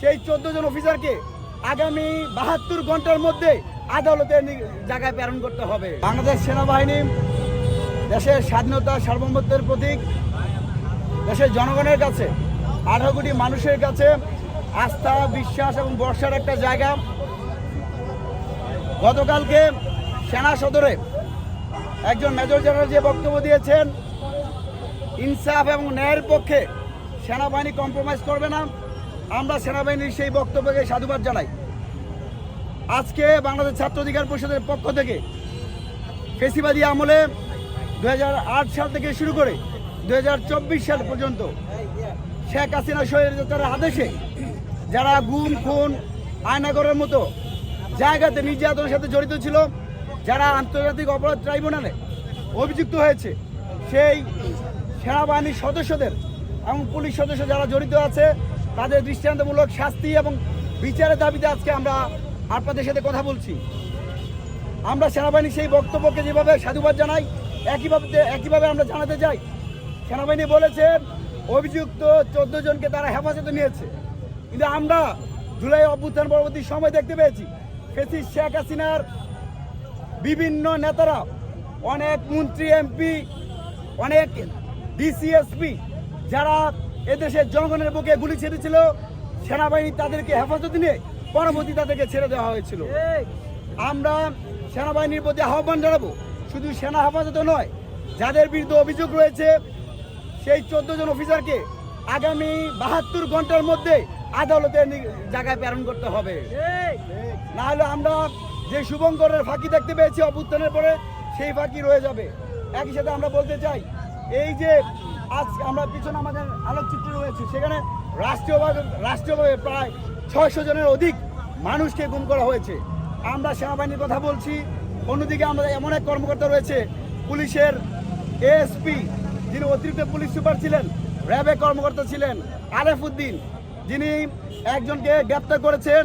সেই চোদ্দ জন অফিসারকে আগামী বাহাত্তর ঘণ্টার মধ্যে আদালতের জায়গায় প্রেরণ করতে হবে। বাংলাদেশ সেনাবাহিনী দেশের স্বাধীনতা সার্বভৌমত্বের প্রতীক, দেশের জনগণের কাছে, আঠারো কোটি মানুষের কাছে আস্থা, বিশ্বাস এবং বর্ষার একটা জায়গা। গতকালকে সেনা সদরে একজন মেজর জেনারেল যে বক্তব্য দিয়েছেন, ইনসাফ এবং ন্যায়ের পক্ষে সেনাবাহিনী কম্প্রোমাইজ করবে না। আমরা সেনাবাহিনীর সেই বক্তব্যকে সাধুবাদ জানাই। আজকে বাংলাদেশ ছাত্র অধিকার পরিষদের পক্ষ থেকে ফেসিবাদী আমলে দু হাজার আট সাল থেকে শুরু করে দু হাজার চব্বিশ সাল পর্যন্ত শেখ হাসিনা স্বৈরাচারের আদেশে যারা গুম, খুন আয়নাগরের মতো জায়গাতে নির্যাতনের সাথে জড়িত ছিল, যারা আন্তর্জাতিক অপরাধ ট্রাইব্যুনালে অভিযুক্ত হয়েছে, সেই সেনাবাহিনীর সদস্যদের এবং পুলিশ সদস্য যারা জড়িত আছে তাদের দৃষ্টান্তমূলক শাস্তি এবং বিচারের দাবিতে আজকে আমরা আপনাদের সাথে কথা বলছি। আমরা সেনাবাহিনীর সেই বক্তব্যকে যেভাবে সাধুবাদ জানাই, একইভাবে একইভাবে আমরা জানাতে চাই। সেনাবাহিনী বলেছেন অভিযুক্ত চোদ্দ জনকে তারা হেফাজতে নিয়েছে। কিন্তু আমরা জুলাই অভ্যুত্থান পরবর্তী সময় দেখতে পেয়েছি, ফেসিস শেখ হাসিনার বিভিন্ন নেতারা, অনেক মন্ত্রী, এমপি, অনেক ডিসিএসপি যারা এদেশের জনগণের বুকে গুলি ছেড়েছিল। সেনাবাহিনী তাদেরকে হেফাজতে নিয়ে পরবর্তী তাদেরকে ছেড়ে দেওয়া হয়েছিল। আমরা সেনাবাহিনীর প্রতি আহ্বান জানাব, শুধু সেনা হেফাজতে নয়, যাদের বিরুদ্ধে অভিযোগ রয়েছে, সেই চোদ্দ জন অফিসারকে আগামী বাহাত্তর ঘণ্টার মধ্যে আদালতের জায়গায় প্রেরণ করতে হবে। না হলে আমরা যে শুভঙ্করের ফাঁকি দেখতে পেয়েছি অভ্যুত্থানের পরে, সেই ফাঁকি রয়ে যাবে। একই সাথে আমরা বলতে চাই, এই যে আজ আমরা পিছনে আমাদের আলোকচিত্র রয়েছে। সেখানে রাষ্ট্রীয়ভাবে রাষ্ট্রীয়ভাবে প্রায় ছয়শো জনের অধিক মানুষকে গুম করা হয়েছে। আমরা সেনাবাহিনীর কথা বলছি। অন্যদিকে আমরা এমন এক কর্মকর্তা রয়েছে, পুলিশের এএসপি, যিনি অতিরিক্ত পুলিশ সুপার ছিলেন, র্যাবে কর্মকর্তা ছিলেন, আরেফ উদ্দিন। যিনি একজনকে গ্রেপ্তার করেছেন।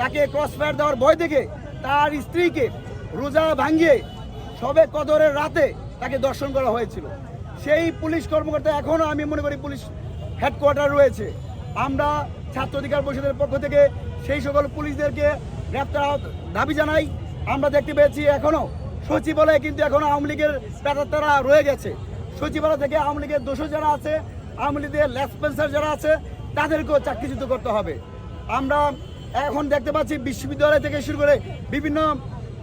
তাকে ক্রস ফায়ার দেওয়ার ভয় দেখে তার স্ত্রীকে রোজা ভাঙিয়ে সবে কদরের রাতে তাকে দর্শন করা হয়েছিল। সেই পুলিশ কর্মকর্তা এখনও আমি মনে করি পুলিশ হেডকোয়ার্টার রয়েছে। আমরা ছাত্র অধিকার পরিষদের পক্ষ থেকে সেই সকল পুলিশদেরকে গ্রেপ্তার দাবি জানাই। আমরা দেখতে পেয়েছি এখনও সচিবালয়ে কিন্তু এখনও আওয়ামী লীগের প্যাটার রয়ে গেছে। সচিবালয় থেকে আওয়ামী লীগের দোষর যারা আছে, আওয়ামী লীগের লেসপেন্সার যারা আছে, তাদেরকেও চাকরিচ্যুত করতে হবে। আমরা এখন দেখতে পাচ্ছি বিশ্ববিদ্যালয় থেকে শুরু করে বিভিন্ন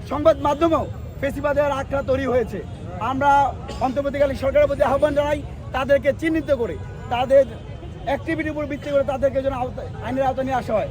সংবাদ মাধ্যমেও ফেসিবাদের আখড়া তৈরি হয়েছে। আমরা অন্তর্বর্তীকালীন সরকারের প্রতি আহ্বান জানাই তাদেরকে চিহ্নিত করে, তাদের অ্যাক্টিভিটির উপর ভিত্তি করে তাদেরকে যেন আওতায়- আইনের আওতায় নিয়ে আসা হয়।